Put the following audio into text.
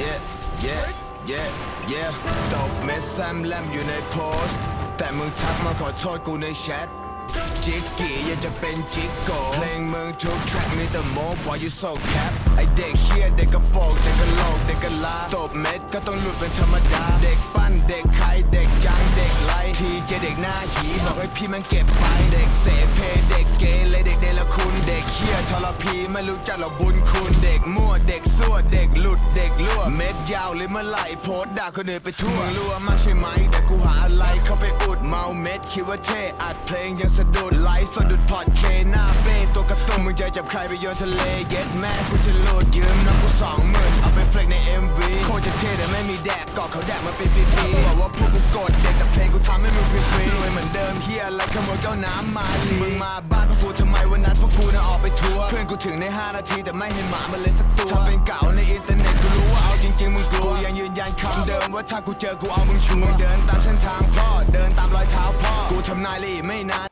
yeah yeah yeah yeah ตบเม็ดแซมแลมอยู่ในโพสต์แต่มึงทักมาขอโทษกูในแชทจิกกี้อยากจะเป็นจิกโกเพลงมึงทุกแทร็กมีแต่โมบ why you so cap ไอเด็กเฮียเด็กกระโปงเด็กกระโหลกเด็กกระลาตบเม็ดก็ต้องหลุดเป็นธรรมดา เด็กปั้นเด็กไข่เด็กจังเด็กไล่ทีเจเด็กหน้าหีบอกให้พี่มันเก็บไป เด็กเสเพเด็กเกเรเด็กเดลคุณ เด็กเฮียทรพีไม่รู้จักหรอกบุญคุณเด็กมั่ว เด็กสั่วเด็กหลุดเด็กรั่วเม็ดยาวหรือเมื่อไหร่โพสต์ด่าคนอื่นไปทั่วมึงรู้ว่ามากใช่ไหม แต่กูหาอะไรเข้าไปอุดเมาเม็ดคิดว่าเท่อัดเพลงยังสะดุดไลฟ์สะดุดพอดเคหน้าเป้ตัวกระตุ้นมึงใจจับใครไปโยนทะเลเย็ดแม่กูจะโหลดยืมน้ำกูสองหมื่นเอาไปเฟลกใน MV โคตรจะเท่แต่ไม่มีแดกกอดเขาแดกมาเป็นปีๆบอกว่าพวกกูกดเด็กแต่เพลงกูทำให้มึงฟรีๆรวยเหมือนเดิมเฮียอะไรขโมยแก้วน้ำมาลีมึงมาบ้านพวกกูทำไมวันนั้นพวกกูน่ะออกไปทัวร์เพื่อนกูถึงใน 5 นาทีแต่ไม่เห็นหมามันเลยสักตัว ว่าถ้ากูเจอกูเอามึงชูมึงเดินตามเส้นทางพ่อเดินตามรอยเท้าพ่อกูทำนายลี่ไม่นาน